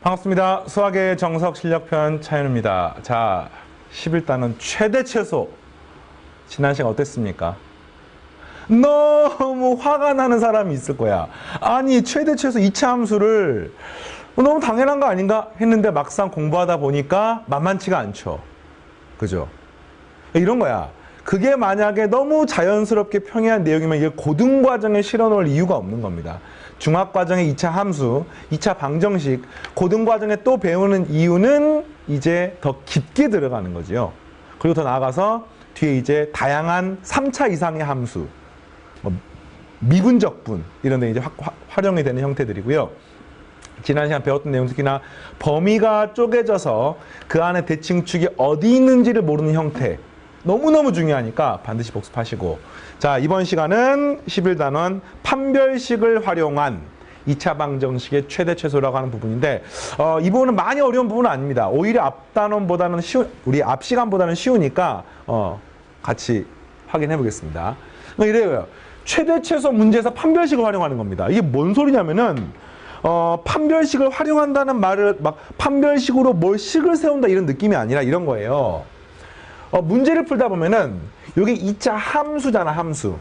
반갑습니다. 수학의 정석 실력편 차윤입니다. 자, 11단은 최대 최소. 지난 시간 어땠습니까? 너무 화가 나는 사람이 있을 거야. 아니, 최대 최소 2차 함수를 너무 당연한 거 아닌가 했는데 막상 공부하다 보니까 만만치가 않죠. 그죠? 이런 거야. 그게 만약에 너무 자연스럽게 평이한 내용이면 이게 고등과정에 실어놓을 이유가 없는 겁니다. 중학과정의 2차 함수, 2차 방정식, 고등과정에 또 배우는 이유는 이제 더 깊게 들어가는 거지요. 그리고 더 나아가서 뒤에 이제 다양한 3차 이상의 함수, 뭐 미분적분 이런 데 이제 화- 화- 활용이 되는 형태들이고요. 지난 시간 배웠던 내용 특히나 범위가 쪼개져서 그 안에 대칭축이 어디 있는지를 모르는 형태 너무너무 중요하니까 반드시 복습하시고 자 이번 시간은 11단원 판별식을 활용한 2차 방정식의 최대 최소라고 하는 부분인데 어, 이 부분은 많이 어려운 부분은 아닙니다. 오히려 앞 단원보다는 쉬운 우리 앞 시간보다는 쉬우니까 어, 같이 확인해 보겠습니다. 그러니까 이래요. 최대 최소 문제에서 판별식을 활용하는 겁니다. 이게 뭔 소리냐면은 어, 판별식을 활용한다는 말을 막 판별식으로 뭘 식을 세운다 이런 느낌이 아니라 이런 거예요. 어, 문제를 풀다 보면은 여기 2차 함수잖아, 함수.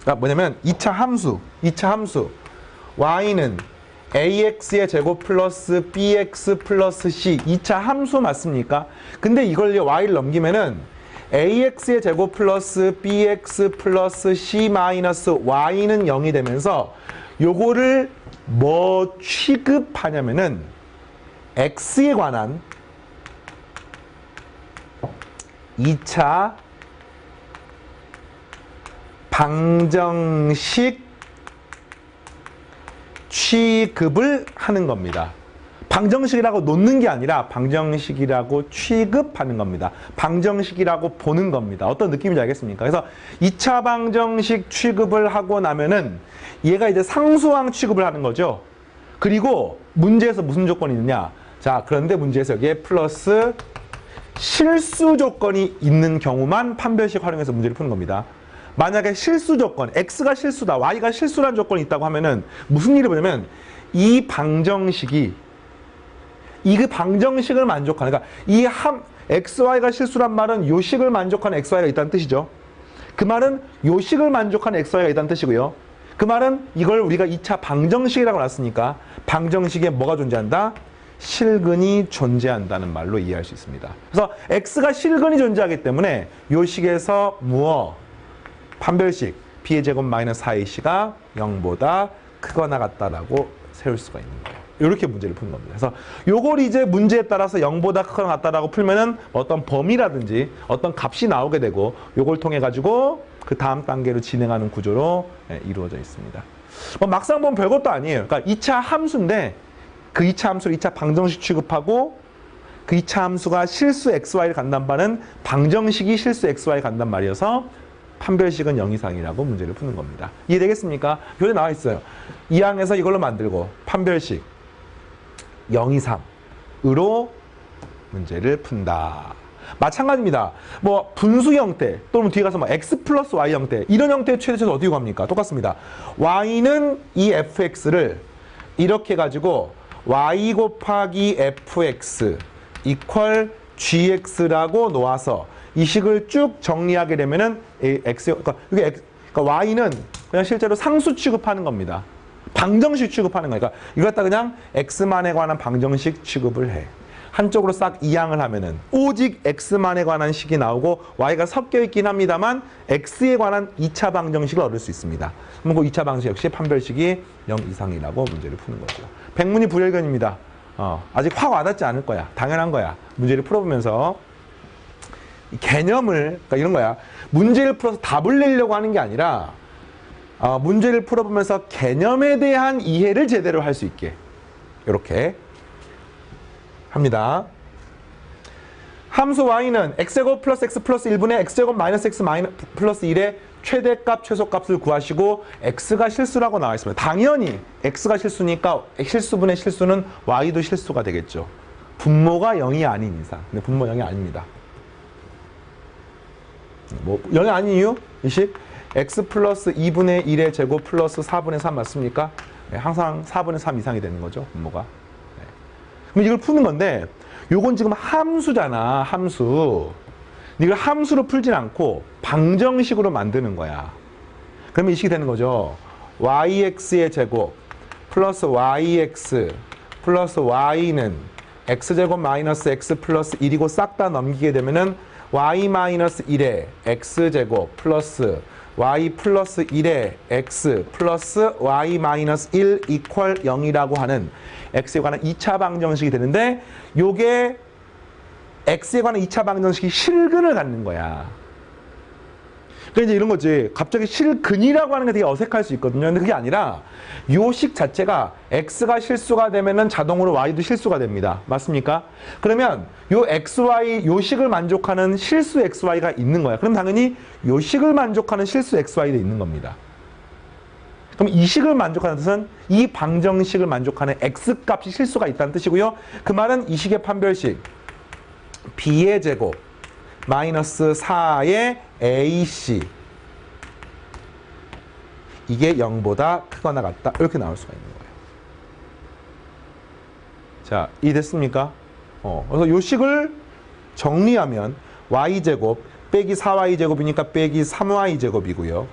그러니까 뭐냐면 2차 함수, 2차 함수. y는 ax의 제곱 플러스 bx 플러스 c 2차 함수 맞습니까? 근데 이걸 y를 넘기면은 ax의 제곱 플러스 bx 플러스 c 마이너스 y는 0이 되면서 요거를 뭐 취급하냐면은 x에 관한 2차 방정식 취급을 하는 겁니다. 방정식이라고 놓는 게 아니라 방정식이라고 취급하는 겁니다. 방정식이라고 보는 겁니다. 어떤 느낌인지 알겠습니까? 그래서 2차 방정식 취급을 하고 나면은 얘가 이제 상수항 취급을 하는 거죠. 그리고 문제에서 무슨 조건이 있느냐? 자, 그런데 문제에서 여기에 플러스 실수 조건이 있는 경우만 판별식 활용해서 문제를 푸는 겁니다. 만약에 실수 조건, x가 실수다, y가 실수란 조건이 있다고 하면은 무슨 일이 뭐냐면 이 방정식이 이그 방정식을 만족하는 그러니까 이 함 xy가 실수란 말은 요 식을 만족하는 xy가 있다는 뜻이죠. 그 말은 요 식을 만족하는 xy가 있다는 뜻이고요. 그 말은 이걸 우리가 2차 방정식이라고 놨으니까 방정식에 뭐가 존재한다? 실근이 존재한다는 말로 이해할 수 있습니다. 그래서 x가 실근이 존재하기 때문에 요 식에서 무어 판별식 b의 제곱 마이너스 4ac가 0보다 크거나 같다라고 세울 수가 있는 거예요. 이렇게 문제를 푸는 겁니다. 그래서 요걸 이제 문제에 따라서 0보다 크거나 같다라고 풀면은 어떤 범위라든지 어떤 값이 나오게 되고 요걸 통해 가지고 그 다음 단계로 진행하는 구조로 예, 이루어져 있습니다. 뭐 막상 보면 별것도 아니에요. 그러니까 2차 함수인데 그 2차 함수를 2차 방정식 취급하고 그 2차 함수가 실수 xy를 간단 바는 방정식이 실수 xy 간단 말이어서 판별식은 0 이상이라고 문제를 푸는 겁니다. 이해되겠습니까? 교재 나와 있어요. 이 항에서 이걸로 만들고 판별식 0 이상으로 문제를 푼다. 마찬가지입니다. 뭐 분수 형태 또는 뒤에 가서 뭐 x 플러스 y 형태 이런 형태의 최대치는 어디로 갑니까? 똑같습니다. y는 이 fx를 이렇게 가지고 y 곱하기 fx 이퀄 gx라고 놓아서 이 식을 쭉 정리하게 되면은 이 x 그러니까 이게 x, 그러니까 y는 그냥 실제로 상수 취급하는 겁니다. 방정식 취급하는 거니까 이거 갖다 그냥 x만에 관한 방정식 취급을 해. 한쪽으로 싹 이항을 하면은 오직 x만에 관한 식이 나오고 y가 섞여 있긴 합니다만 x에 관한 2차 방정식을 얻을 수 있습니다. 그럼 그 2차 방정식 역시 판별식이 0 이상이라고 문제를 푸는 거죠. 백문이 불여일견입니다. 어, 아직 확 와닿지 않을 거야. 당연한 거야. 문제를 풀어보면서 이 개념을 그러니까 이런 거야. 문제를 풀어서 답을 내려고 하는 게 아니라 어, 문제를 풀어보면서 개념에 대한 이해를 제대로 할 수 있게 이렇게 합니다. 함수 y는 x제곱 플러스 x 플러스 1분의 x제곱 마이너스 x 마이너 플러스 1의 최대값, 최소값을 구하시고 x가 실수라고 나와 있습니다. 당연히 x가 실수니까 실수분의 실수는 y도 실수가 되겠죠. 분모가 0이 아닌 이상. 근데 분모 0이 아닙니다. 뭐 0이 아닌 이유? 이식 x 플러스 2분의 1의 제곱 플러스 4분의 3 맞습니까? 네, 항상 4분의 3 이상이 되는 거죠. 분모가. 네. 그럼 이걸 푸는 건데 요건 지금 함수잖아 함수 이걸 함수로 풀진 않고 방정식으로 만드는 거야 그러면 이 식이 되는 거죠 yx의 제곱 플러스 yx 플러스 y는 x제곱 마이너스 x 플러스 1이고 싹 다 넘기게 되면은 y 마이너스 1에 x제곱 플러스 y 플러스 1에 x 플러스 y 마이너스 1 이퀄 0이라고 하는 x에 관한 2차 방정식이 되는데 요게 x에 관한 2차 방정식이 실근을 갖는 거야. 그러니까 이제 이런 거지. 갑자기 실근이라고 하는 게 되게 어색할 수 있거든요. 근데 그게 아니라 요식 자체가 x가 실수가 되면은 자동으로 y도 실수가 됩니다. 맞습니까? 그러면 요 xy 요 식을 만족하는 실수 xy가 있는 거야. 그럼 당연히 요 식을 만족하는 실수 xy도 있는 겁니다. 그럼 이 식을 만족하는 뜻은 이 방정식을 만족하는 x 값이 실수가 있다는 뜻이고요. 그 말은 이 식의 판별식 b의 제곱 마이너스 4의 ac 이게 0보다 크거나 같다 이렇게 나올 수가 있는 거예요. 자, 이해됐습니까? 어, 그래서 요 식을 정리하면 y제곱 빼기 4y제곱이니까 빼기 3y제곱이고요.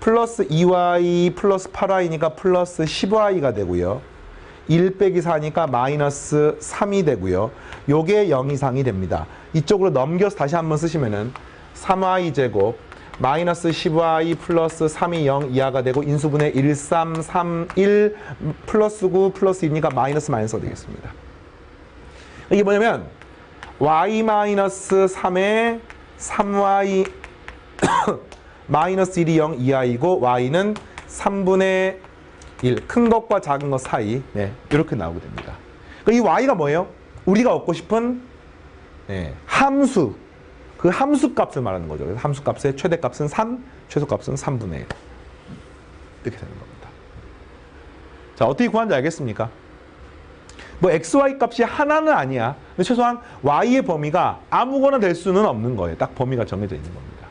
플러스 2y 플러스 8y니까 플러스 10y가 되고요. 1 빼기 4니까 마이너스 3이 되고요. 요게 0 이상이 됩니다. 이쪽으로 넘겨서 다시 한번 쓰시면은 3y 제곱 마이너스 10y 플러스 3이 0 이하가 되고 인수분해 1, 3, 3, 1 플러스 9 플러스 2니까 마이너스 마이너스가 되겠습니다. 이게 뭐냐면 y 마이너스 3에 3y 마이너스 1이 0 이하이고 y는 3분의 1. 큰 것과 작은 것 사이. 네, 이렇게 나오게 됩니다. 그러니까 이 y가 뭐예요? 우리가 얻고 싶은 네, 함수. 그 함수 값을 말하는 거죠. 그래서 함수 값의 최대 값은 3, 최소 값은 3분의 1. 이렇게 되는 겁니다. 자, 어떻게 구하는지 알겠습니까? 뭐 xy 값이 하나는 아니야. 근데 최소한 y의 범위가 아무거나 될 수는 없는 거예요. 딱 범위가 정해져 있는 겁니다.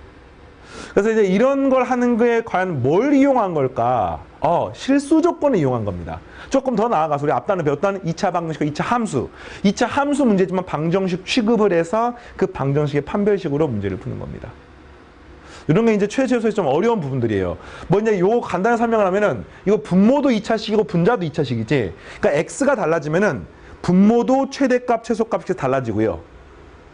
그래서 이제 이런 걸 하는 거에 과연 뭘 이용한 걸까? 어, 실수 조건을 이용한 겁니다. 조금 더 나아가서 우리 앞단에 배웠던 2차 방정식, 2차 함수. 2차 함수 문제지만 방정식 취급을 해서 그 방정식의 판별식으로 문제를 푸는 겁니다. 이런 게 이제 최저에서 좀 어려운 부분들이에요. 뭐 이제 요 간단한 설명을 하면은 이거 분모도 2차식이고 분자도 2차식이지. 그러니까 x가 달라지면은 분모도 최대값, 최소값이 달라지고요.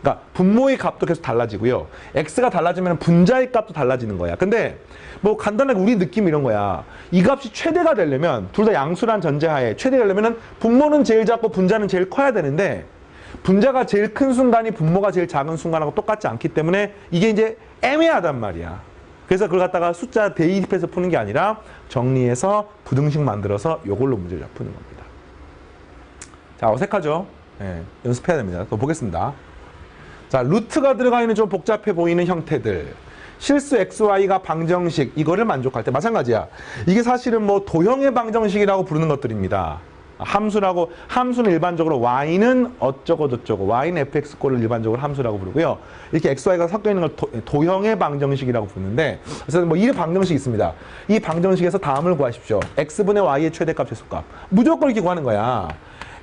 그러니까 분모의 값도 계속 달라지고요. x가 달라지면 분자의 값도 달라지는 거야. 근데 뭐 간단하게 우리 느낌 이런 거야. 이 값이 최대가 되려면 둘 다 양수란 전제하에 최대가 되려면은 분모는 제일 작고 분자는 제일 커야 되는데 분자가 제일 큰 순간이 분모가 제일 작은 순간하고 똑같지 않기 때문에 이게 이제 애매하단 말이야. 그래서 그걸 갖다가 숫자 대입해서 푸는 게 아니라 정리해서 부등식 만들어서 이걸로 문제를 푸는 겁니다. 자, 어색하죠? 예, 연습해야 됩니다. 또 보겠습니다. 자, 루트가 들어가 있는 좀 복잡해 보이는 형태들. 실수 xy가 방정식 이거를 만족할 때 마찬가지야. 이게 사실은 뭐 도형의 방정식이라고 부르는 것들입니다. 함수라고 함수는 일반적으로 y는 어쩌고 저쩌고 y는 fx 꼴을 일반적으로 함수라고 부르고요. 이렇게 xy가 섞여 있는 걸 도, 도형의 방정식이라고 부르는데 그래서 뭐 이 방정식이 있습니다. 이 방정식에서 다음을 구하십시오. x분의 y의 최대값 최소값. 무조건 이렇게 구하는 거야.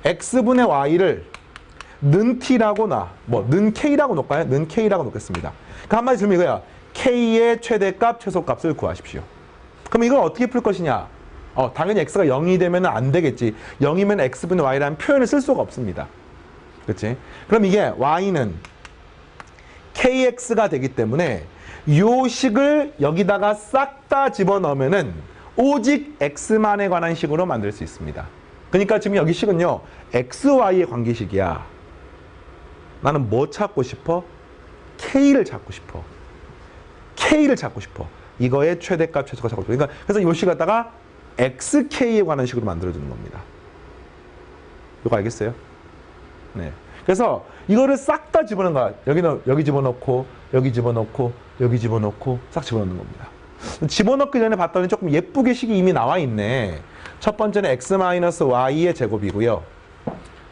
x분의 y를 는 t라고 나, 뭐, 는 k라고 놓을까요? 는 k라고 놓겠습니다. 그 한마디 들면 이거야. k의 최대값, 최소값을 구하십시오. 그럼 이걸 어떻게 풀 것이냐? 어, 당연히 x가 0이 되면 안 되겠지. 0이면 x분의 y라는 표현을 쓸 수가 없습니다. 그렇지? 그럼 이게 y는 kx가 되기 때문에 요 식을 여기다가 싹 다 집어넣으면은 오직 x만에 관한 식으로 만들 수 있습니다. 그러니까 지금 여기 식은요. xy의 관계식이야. 나는 뭐 찾고 싶어? K를 찾고 싶어. K를 찾고 싶어. 이거의 최대값, 최소값 찾고 싶어. 그러니까 그래서 요식 갖다가 XK에 관한 식으로 만들어주는 겁니다. 이거 알겠어요? 네. 그래서 이거를 싹 다 집어넣는 거야. 여기는 여기 집어넣고, 여기 집어넣고, 여기 집어넣고, 싹 집어넣는 겁니다. 집어넣기 전에 봤더니 조금 예쁘게 식이 이미 나와 있네. 첫 번째는 x-y의 제곱이고요.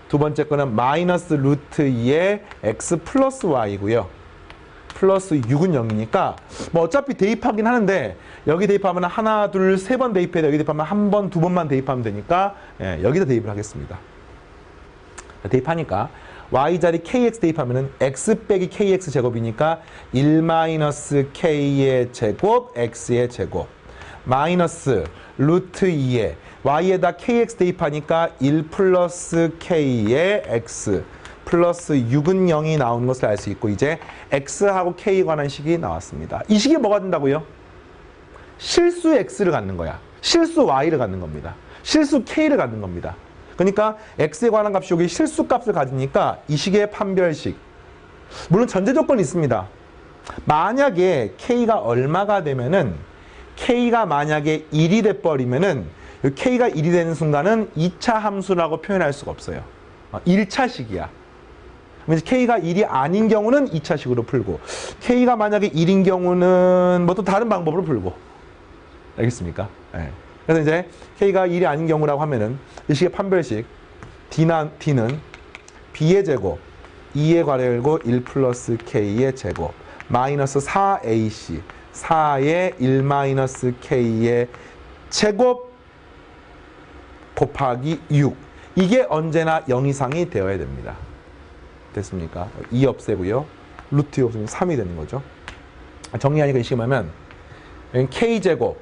두 번째 거는 마이너스 루트 2의 x 플러스 y고요. 플러스 6은 0이니까 뭐 어차피 대입하긴 하는데 여기 대입하면 하나, 둘, 세 번 대입해야 돼. 여기 대입하면 한 번, 두 번만 대입하면 되니까 예, 여기다 대입을 하겠습니다. 대입하니까 y 자리 kx 대입하면은 x 빼기 kx 제곱이니까 1 마이너스 k의 제곱 x의 제곱 마이너스 루트 2에 y에다 kx 대입하니까 1 플러스 k의 x 플러스 6은 0이 나오는 것을 알 수 있고 이제 x하고 k에 관한 식이 나왔습니다. 이 식이 뭐가 된다고요? 실수 x를 갖는 거야. 실수 y를 갖는 겁니다. 실수 k를 갖는 겁니다. 그러니까 x에 관한 값이 여기 실수 값을 가지니까 이 식의 판별식. 물론 전제 조건이 있습니다. 만약에 k가 얼마가 되면은 k가 만약에 1이 돼 버리면은 이 k가 1이 되는 순간은 2차 함수라고 표현할 수가 없어요. 1차식이야. 그래서 K가 1이 아닌 경우는 2차식으로 풀고 K가 만약에 1인 경우는 뭐 또 다른 방법으로 풀고 알겠습니까? 예. 그래서 이제 K가 1이 아닌 경우라고 하면은 이 식의 판별식 D나, D는 B의 제곱 2의 괄호 열고 1 플러스 K의 제곱 마이너스 4AC 4의 1 마이너스 K의 제곱 곱하기 6 이게 언제나 0 이상이 되어야 됩니다. 됐습니까? 2 없애고요. 루트 2 없으면 3이 되는 거죠. 정리하니까 이 식이 뭐냐면 k제곱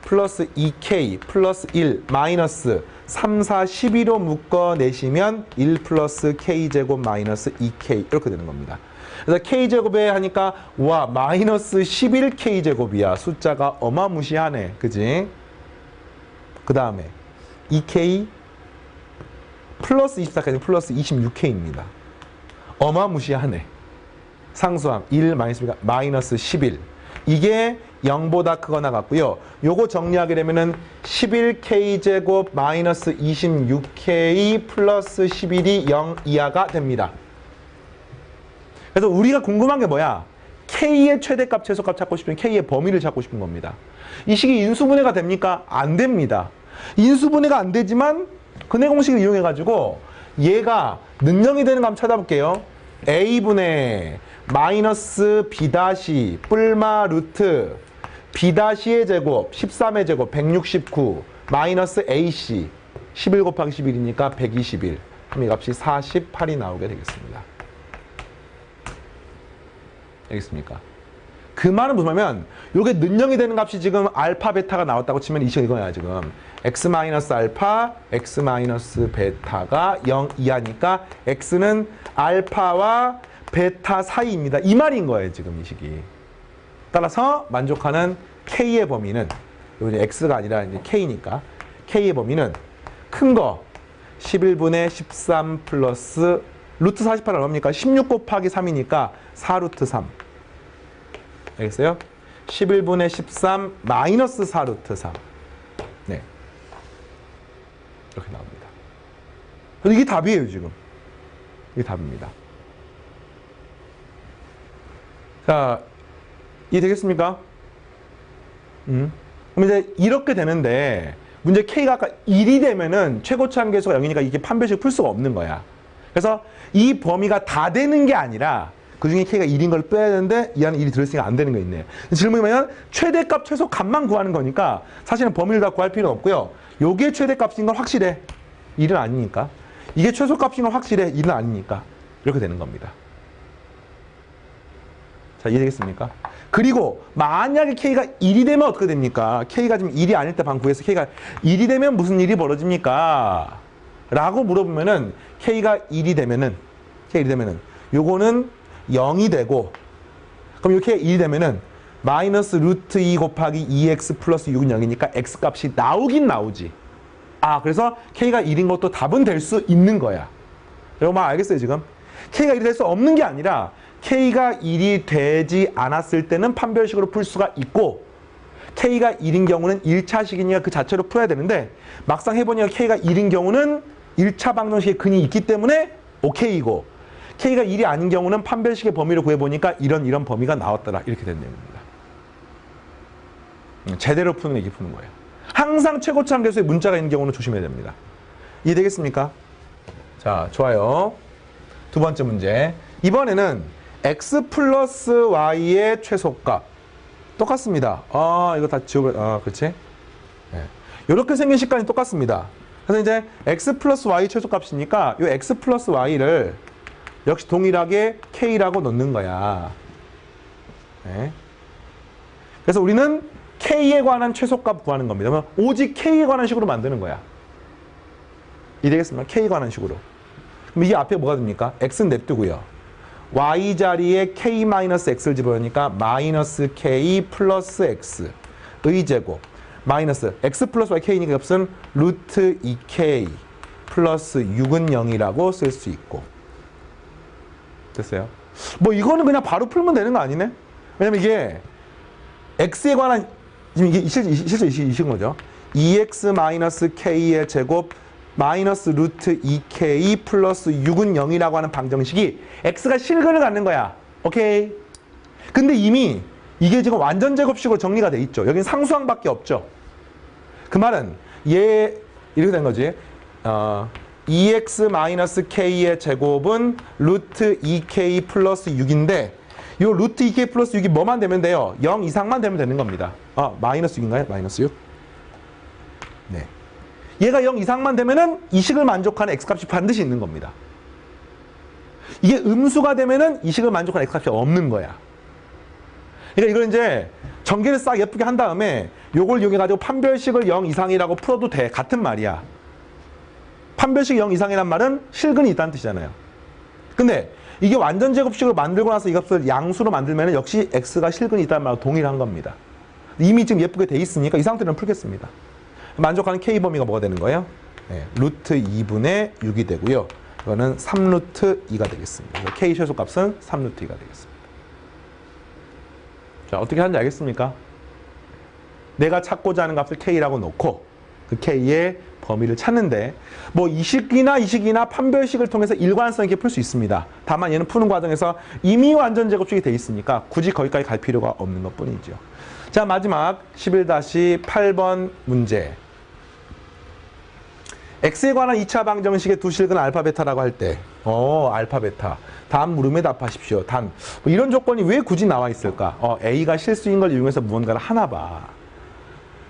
플러스 2k 플러스 1 마이너스 3, 4, 12로 묶어내시면 1 플러스 k제곱 마이너스 2k 이렇게 되는 겁니다. 그래서 k제곱에 하니까 와 마이너스 11k제곱이야. 숫자가 어마무시하네. 그지? 그 다음에 2k 플러스 24까지 플러스 26k입니다. 어마무시하네. 상수함 1 마이너스 마이너스 11. 이게 0보다 크거나 같고요. 요거 정리하게 되면은 11k 제곱 마이너스 26k 플러스 11이 0 이하가 됩니다. 그래서 우리가 궁금한 게 뭐야? k의 최대값, 최소값 찾고 싶으면 k의 범위를 찾고 싶은 겁니다. 이 식이 인수분해가 됩니까? 안 됩니다. 인수분해가 안 되지만 근해 공식을 이용해 가지고 얘가 능령이 되는 거 한번 찾아볼게요. a분의 마이너스 b 다시 뿔마 루트 b 다시의 제곱 13의 제곱 169 마이너스 ac 11 곱하기 11이니까 121 그럼 이 값이 48이 나오게 되겠습니다. 알겠습니까? 그 말은 무슨 말이면 요게 능령이 되는 값이 지금 알파 베타가 나왔다고 치면 이 식은 이거야 지금. X 마이너스 알파 x 마이너스 베타가 0 이하니까 x는 알파와 베타 사이입니다. 이 말인 거예요 지금 이 식이 따라서 만족하는 k의 범위는 요 이제 x가 아니라 이제 k니까 k의 범위는 큰 거 11분의 13 플러스 루트 48은 얼마입니까? 16 곱하기 3이니까 4루트 3 알겠어요? 11분의 13 마이너스 4루트 3. 네. 이렇게 나옵니다. 이게 답이에요, 지금. 이게 답입니다. 자, 이해되겠습니까? 음. 그럼 이제 이렇게 되는데, 문제 K가 아까 1이 되면은 최고치 함계수가 0이니까 이게 판별식 풀 수가 없는 거야. 그래서 이 범위가 다 되는 게 아니라 그 중에 K가 1인 걸 빼야 되는데 이 안에 1이 들어있으니까 안 되는 거 있네. 질문이 뭐냐면 최대값, 최소값만 구하는 거니까 사실은 범위를 다 구할 필요는 없고요. 요게 최대값인 건 확실해. 1은 아니니까. 이게 최소값인 건 확실해. 1은 아니니까. 이렇게 되는 겁니다. 자, 이해되겠습니까? 그리고 만약에 K가 1이 되면 어떻게 됩니까? K가 지금 1이 아닐 때 방금 구해서 K가 1이 되면 무슨 일이 벌어집니까? 라고 물어보면은 K가 1이 되면은 K가 1이 되면은 요거는 0이 되고 그럼 이렇게 1이 되면은 마이너스 루트 2 곱하기 2x 플러스 6은 0이니까 x 값이 나오긴 나오지. 아 그래서 k가 1인 것도 답은 될 수 있는 거야. 여러분 말 알겠어요 지금? k가 1이 될 수 없는 게 아니라 k가 1이 되지 않았을 때는 판별식으로 풀 수가 있고 k가 1인 경우는 1차식이니까 그 자체로 풀어야 되는데 막상 해보니까 k가 1인 경우는 1차 방정식에 근이 있기 때문에 오케이고 k가 1이 아닌 경우는 판별식의 범위를 구해보니까 이런 이런 범위가 나왔더라 이렇게 된 내용입니다. 음, 제대로 푸는 얘기 푸는 거예요. 항상 최고치 함계수에 문자가 있는 경우는 조심해야 됩니다. 이해되겠습니까? 자, 좋아요. 두 번째 문제. 이번에는 x 플러스 y의 최소값. 똑같습니다. 아, 이거 다 지워버, 아, 그렇지? 네. 이렇게 생긴 식감이 똑같습니다. 그래서 이제 x 플러스 y 최소값이니까 이 x 플러스 y를 역시 동일하게 k라고 놓는 거야. 네. 그래서 우리는 k에 관한 최소값 구하는 겁니다. 오직 k에 관한 식으로 만드는 거야. 이해되겠습니까? k에 관한 식으로. 그럼 이게 앞에 뭐가 됩니까? x는 냅두고요. y 자리에 k-x를 집어넣으니까 마이너스 k 플러스 x의 제곱 마이너스 x 플러스 y k니까 값은 루트 2k 플러스 6은 0이라고 쓸 수 있고 됐어요? 뭐 이거는 그냥 바로 풀면 되는 거 아니네? 왜냐면 이게 x에 관한 지금 이게 실- 실제 이식인 거죠. 2x 마이너스 k의 제곱 마이너스 루트 2k 플러스 6은 0이라고 하는 방정식이 x가 실근을 갖는 거야. 오케이. 근데 이미 이게 지금 완전 제곱식으로 정리가 돼 있죠. 여기는 상수항밖에 없죠. 그 말은 얘 이렇게 된 거지. 어, 2x 마이너스 k의 제곱은 루트 2k 플러스 6인데 요 루트 2k 플러스 6이 뭐만 되면 돼요? 0 이상만 되면 되는 겁니다. 아 마이너스 6인가요? 마이너스 6? 네. 얘가 0 이상만 되면은 이 식을 만족하는 x값이 반드시 있는 겁니다. 이게 음수가 되면은 이 식을 만족하는 x값이 없는 거야. 그러니까 이걸 이제 전개를 싹 예쁘게 한 다음에 요걸 이용해가지고 판별식을 0 이상이라고 풀어도 돼. 같은 말이야. 판별식 0 이상이란 말은 실근이 있다는 뜻이잖아요. 근데 이게 완전 제곱식으로 만들고 나서 이 값을 양수로 만들면 역시 x가 실근이 있다는 말과 동일한 겁니다. 이미 지금 예쁘게 돼 있으니까 이 상태는 풀겠습니다. 만족하는 k 범위가 뭐가 되는 거예요? 네, 루트 2분의 6이 되고요. 이거는 3루트 2가 되겠습니다. k 최소값은 3루트 2가 되겠습니다. 자, 어떻게 하는지 알겠습니까? 내가 찾고자 하는 값을 k라고 놓고 그 k의 범위를 찾는데 뭐 이식이나 이식이나 판별식을 통해서 일관성 있게 풀 수 있습니다. 다만 얘는 푸는 과정에서 이미 완전 제곱식이 돼 있으니까 굳이 거기까지 갈 필요가 없는 것 뿐이죠. 자, 마지막 11-8번 문제. x에 관한 2차 방정식의 두 실근 알파 베타라고 할 때, 어, 알파 베타. 다음 물음에 답하십시오. 단, 뭐 이런 조건이 왜 굳이 나와 있을까? 어, a가 실수인 걸 이용해서 무언가를 하나 봐.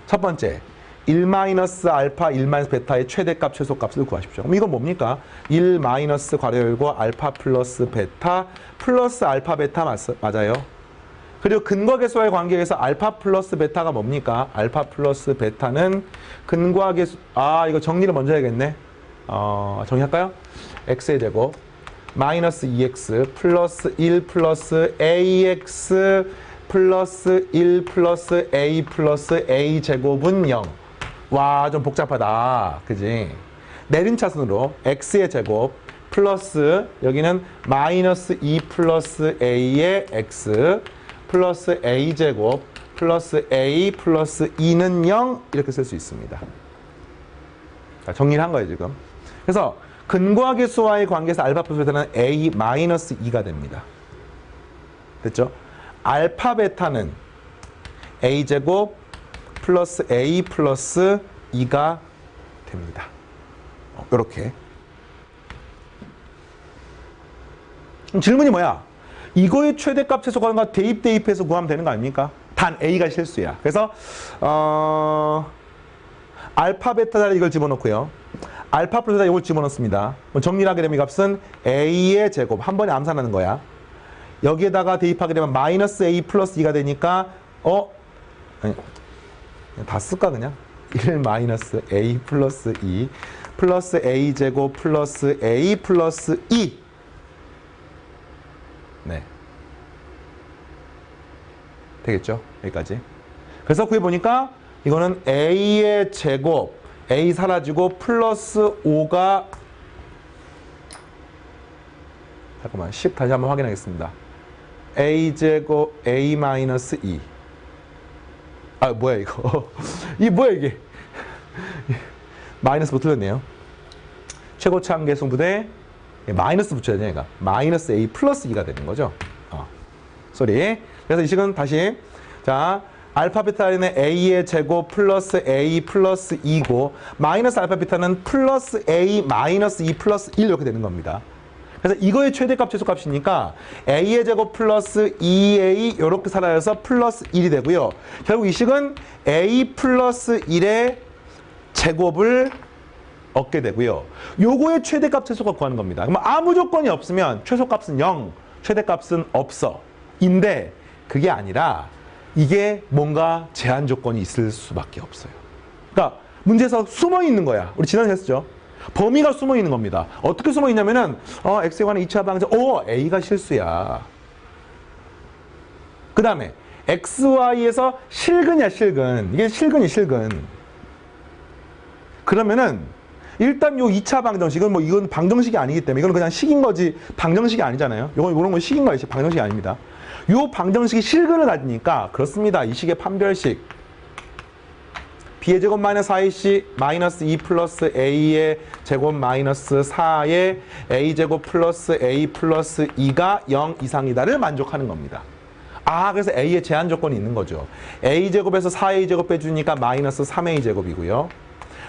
첫 번째, 1 마이너스 알파 1 마이너스 베타의 최대값 최소값을 구하십시오. 그럼 이건 뭡니까? 1 마이너스 괄호 열고 알파 플러스 베타 플러스 알파 베타 맞, 맞아요. 그리고 근과 계수와의 관계에서 알파 플러스 베타가 뭡니까? 알파 플러스 베타는 근과 계수 아 이거 정리를 먼저 해야겠네. 어, 정리할까요? x의 제곱 마이너스 2x 플러스 1 플러스 ax 플러스 1 플러스 a 플러스 a 제곱은 0. 와, 좀 복잡하다. 그지? 내림차순으로 x의 제곱 플러스 여기는 마이너스 2 플러스 a의 x 플러스 a 제곱 플러스 a 플러스 2는 0 이렇게 쓸 수 있습니다. 자, 정리를 한 거예요, 지금. 그래서 근과 계수와의 관계에서 알파 베타는 a 마이너스 2가 됩니다. 됐죠? 알파 베타는 a 제곱 플러스 a 플러스 2가 됩니다. 어, 이렇게. 그럼 질문이 뭐야? 이거의 최대값 최소값과 대입 대입해서 구하면 되는 거 아닙니까? 단 a가 실수야. 그래서 어 알파 베타 자리 이걸 집어넣고요. 알파 플러스 이걸 집어넣습니다. 뭐 정리를 하게 되면 이 값은 a의 제곱 한 번에 암산하는 거야. 여기에다가 대입하게 되면 마이너스 a 플러스 2가 되니까 어? 아니, 다 쓸까 그냥? 1 마이너스 a 플러스 2 플러스 a 제곱 플러스 a 플러스 2 네. 되겠죠? 여기까지. 그래서 구해보니까 이거는 a의 제곱 a 사라지고 플러스 5가 잠깐만 10 다시 한번 확인하겠습니다. a 제곱 a 마이너스 2. 아 뭐야 이거? 이 뭐야 이게? 마이너스 붙었네요. 최고차 한계수 부대 마이너스 붙여야 되니까 마이너스 a 플러스 2가 되는 거죠. 어. 소리. 그래서 이 식은 다시 자 알파 베타는 a의 제곱 플러스 a 플러스 2고 마이너스 알파 베타는 플러스 a 마이너스 2 플러스 1 이렇게 되는 겁니다. 그래서 이거의 최대값 최소값이니까 a의 제곱 플러스 2a 이렇게 사라져서 플러스 1이 되고요. 결국 이 식은 a 플러스 1의 제곱을 얻게 되고요. 요거의 최대값 최소값 구하는 겁니다. 그럼 아무 조건이 없으면 최소값은 0, 최대값은 없어. 인데 그게 아니라 이게 뭔가 제한 조건이 있을 수밖에 없어요. 그러니까 문제에서 숨어 있는 거야. 우리 지난해 했었죠. 범위가 숨어 있는 겁니다. 어떻게 숨어 있냐면은 어, x에 관한 2차 방정 어, a가 실수야. 그 다음에 XY에서 실근이야 실근. 이게 실근이 실근. 그러면은 일단 요 2차 방정식은 뭐 이건 방정식이 아니기 때문에 이건 그냥 식인 거지 방정식이 아니잖아요. 요건 이런 건 식인 거예요 방정식이 아닙니다. 요 방정식이 실근을 가지니까 그렇습니다. 이 식의 판별식 b의 제곱 마이너스 4ac 마이너스 2 플러스 a의 제곱 마이너스 4의 a 제곱 플러스 a 플러스 2가 0 이상이다를 만족하는 겁니다. 아 그래서 a의 제한 조건이 있는 거죠. a 제곱에서 4a 제곱 빼주니까 마이너스 3a 제곱이고요.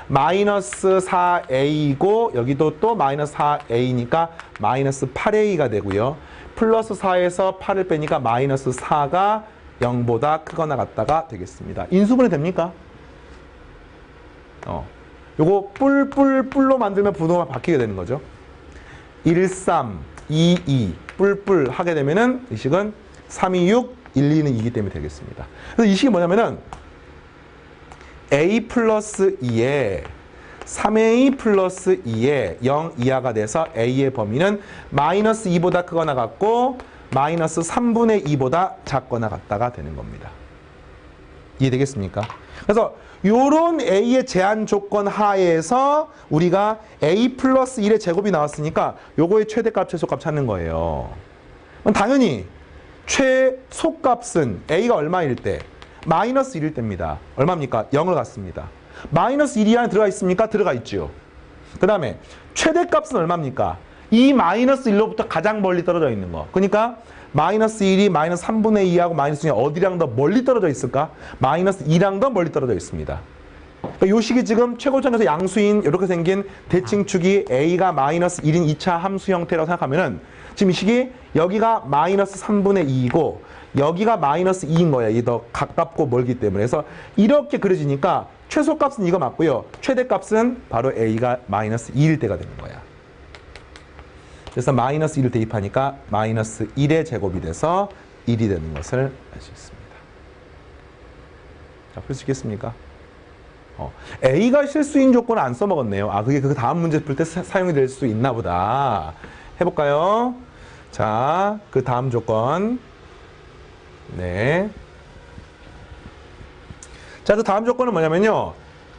마이너스 4a이고 여기도 또 마이너스 4a니까 마이너스 8a가 되고요. 플러스 4에서 8을 빼니까 마이너스 4가 0보다 크거나 같다가 되겠습니다. 인수분해 됩니까? 어. 요거 뿔뿔 뿔로 만들면 분호가 바뀌게 되는 거죠. 1, 3, 2, 2 뿔뿔 하게 되면은 이 식은 3, 2, 6, 1, 2는 2기 때문에 되겠습니다. 그래서 이 식이 뭐냐면은 a 플러스 2에 3a 플러스 2에 0 이하가 돼서 a의 범위는 마이너스 2보다 크거나 같고 마이너스 3분의 2보다 작거나 같다가 되는 겁니다. 이해되겠습니까? 그래서 요런 A의 제한 조건 하에서 우리가 A 플러스 1의 제곱이 나왔으니까 요거의 최대값, 최소값 찾는 거예요. 당연히 최소값은 A가 얼마일 때? 마이너스 1일 때입니다. 얼마입니까? 0을 갖습니다. 마이너스 1이 안에 들어가 있습니까? 들어가 있죠. 그 다음에 최대값은 얼마입니까? 이 마이너스 1로부터 가장 멀리 떨어져 있는 거. 그러니까 마이너스 1이 마이너스 3분의 2하고 마이너스 2가 어디랑 더 멀리 떨어져 있을까? 마이너스 2랑 더 멀리 떨어져 있습니다. 그러니까 요 식이 지금 최고점에서 양수인 이렇게 생긴 대칭축이 a가 마이너스 1인 2차 함수 형태라고 생각하면은 지금 이 식이 여기가 마이너스 3분의 2이고 여기가 마이너스 2인 거야. 이게 더 가깝고 멀기 때문에. 그래서 이렇게 그려지니까 최소값은 이거 맞고요. 최대값은 바로 a가 마이너스 2일 때가 되는 거야. 그래서 마이너스 1을 대입하니까 마이너스 1의 제곱이 돼서 1이 되는 것을 알 수 있습니다. 자, 풀 수 있겠습니까? 어, A가 실수인 조건을 안 써먹었네요. 아, 그게 그 다음 문제 풀 때 사용이 될 수 있나 보다. 해볼까요? 자, 그 다음 조건. 네. 자, 그 다음 조건은 뭐냐면요.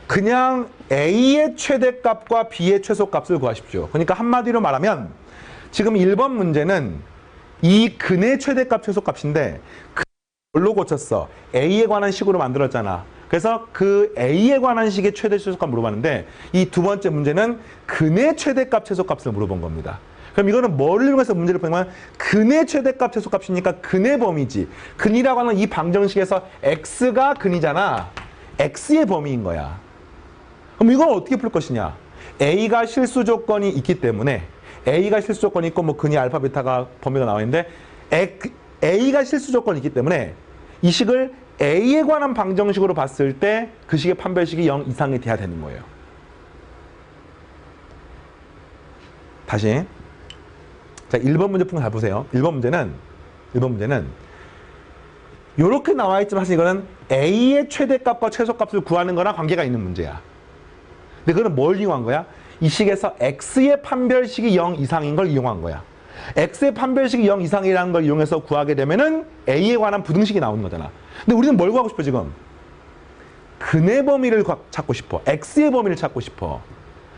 그냥 A의 최대값과 B의 최소값을 구하십시오. 그러니까 한마디로 말하면 지금 1번 문제는 이 근의 최대값 최소값인데 그 뭘로 고쳤어? A에 관한 식으로 만들었잖아. 그래서 그 A에 관한 식의 최대 최소값 물어봤는데 이 두 번째 문제는 근의 최대값 최소값을 물어본 겁니다. 그럼 이거는 뭐를 이용해서 문제를 푸냐면 근의 최대값 최소값이니까 근의 범위지. 근이라고 하는 이 방정식에서 x가 근이잖아. x의 범위인 거야. 그럼 이걸 어떻게 풀 것이냐? a가 실수 조건이 있기 때문에 a가 실수 조건이 있고 뭐 근이 알파 베타가 범위가 나와 있는데 a가 실수 조건이 있기 때문에 이 식을 a에 관한 방정식으로 봤을 때 그 식의 판별식이 0 이상이 돼야 되는 거예요. 다시 자 1번 문제 푼 거 잘 보세요. 1번 문제는 1번 문제는 이렇게 나와 있지만 사실 이거는 a의 최대값과 최소값을 구하는 거랑 관계가 있는 문제야. 근데 그거는 뭘 이용한 거야? 이 식에서 x의 판별식이 0 이상인 걸 이용한 거야. x의 판별식이 0 이상이라는 걸 이용해서 구하게 되면은 a에 관한 부등식이 나오는 거잖아. 근데 우리는 뭘 구하고 싶어 지금? 근의 범위를 과- 찾고 싶어. x의 범위를 찾고 싶어.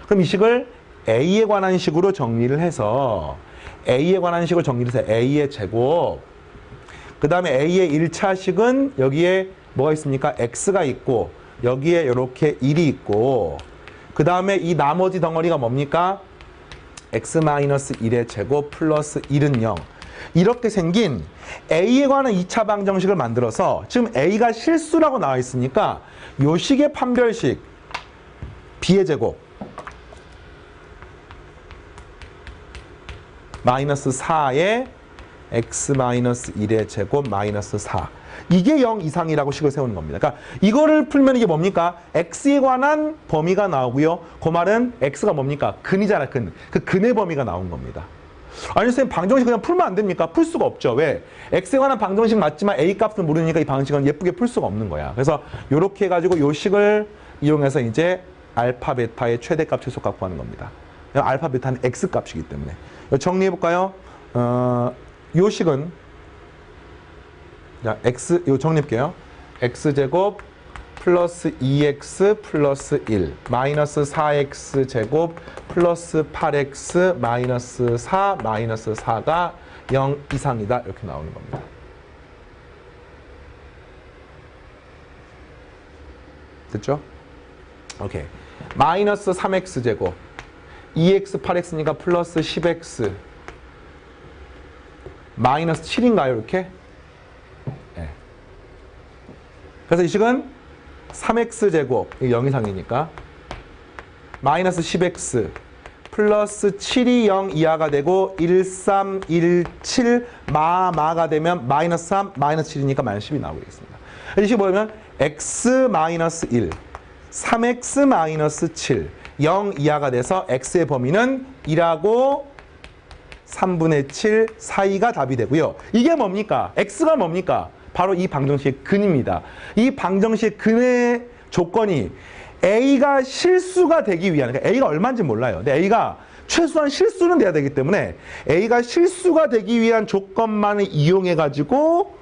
그럼 이 식을 a에 관한 식으로 정리를 해서 a에 관한 식으로 정리를 해서 a의 제곱 그 다음에 a의 1차식은 여기에 뭐가 있습니까? x가 있고 여기에 이렇게 1이 있고 그 다음에 이 나머지 덩어리가 뭡니까? x-1의 제곱 플러스 1은 0 이렇게 생긴 a에 관한 2차 방정식을 만들어서 지금 a가 실수라고 나와 있으니까 요 식의 판별식 b의 제곱 마이너스 4의 x 마이너스 1의 제곱 마이너스 4. 이게 0 이상이라고 식을 세우는 겁니다. 그러니까 이거를 풀면 이게 뭡니까? x에 관한 범위가 나오고요. 그 말은 x가 뭡니까? 근이잖아, 근. 그 근의 범위가 나온 겁니다. 아니 선생님 방정식 그냥 풀면 안 됩니까? 풀 수가 없죠. 왜? x에 관한 방정식 맞지만 a 값을 모르니까 이 방식은 예쁘게 풀 수가 없는 거야. 그래서 이렇게 해가지고 요 식을 이용해서 이제 알파 베타의 최대값 최소값 구하는 겁니다. 알파 베타는 x 값이기 때문에 정리해 볼까요? 어, 요 식은 자 x 요 정리해 볼게요. x 제곱 플러스 2x 플러스 1 마이너스 4x 제곱 플러스 8x 마이너스 4 마이너스 4가 0 이상이다 이렇게 나오는 겁니다. 됐죠? 오케이. 마이너스 3x 제곱 2x 8x니까 플러스 10x 마이너스 7인가요 이렇게? 네. 그래서 이 식은 3x 제곱 이게 0 이상이니까 마이너스 10x 플러스 7이 0 이하가 되고 1, 3, 1, 7 마, 마가 되면 마이너스 3, 마이너스 7이니까 마이너스 10이 나오겠습니다. 이 식이 뭐냐면 x 마이너스 1 3x 마이너스 7 0 이하가 돼서 x의 범위는 1하고 3분의 7 사이가 답이 되고요. 이게 뭡니까? x가 뭡니까? 바로 이 방정식의 근입니다. 이 방정식의 근의 조건이 a가 실수가 되기 위한 그러니까 a가 얼마인지 몰라요. 근데 a가 최소한 실수는 돼야 되기 때문에 a가 실수가 되기 위한 조건만을 이용해 가지고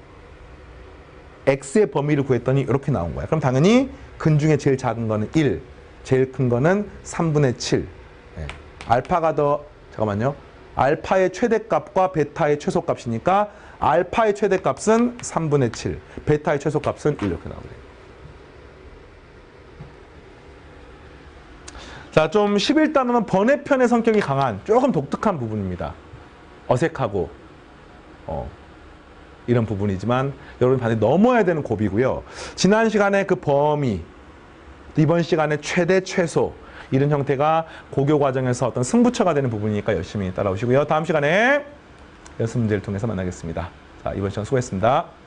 x의 범위를 구했더니 이렇게 나온 거야. 그럼 당연히 근 중에 제일 작은 거는 1, 제일 큰 거는 3분의 7. 예. 알파가 더 잠깐만요. 알파의 최대값과 베타의 최소값이니까 알파의 최대값은 3분의 7, 베타의 최소값은 1 이렇게 나오게 돼요. 자, 좀 11단원은 번외편의 성격이 강한 조금 독특한 부분입니다. 어색하고 어, 이런 부분이지만 여러분 반드시 넘어야 되는 고비고요. 지난 시간에 그 범위, 이번 시간에 최대 최소 이런 형태가 고교 과정에서 어떤 승부처가 되는 부분이니까 열심히 따라오시고요. 다음 시간에 연습 문제를 통해서 만나겠습니다. 자, 이번 시간 수고했습니다.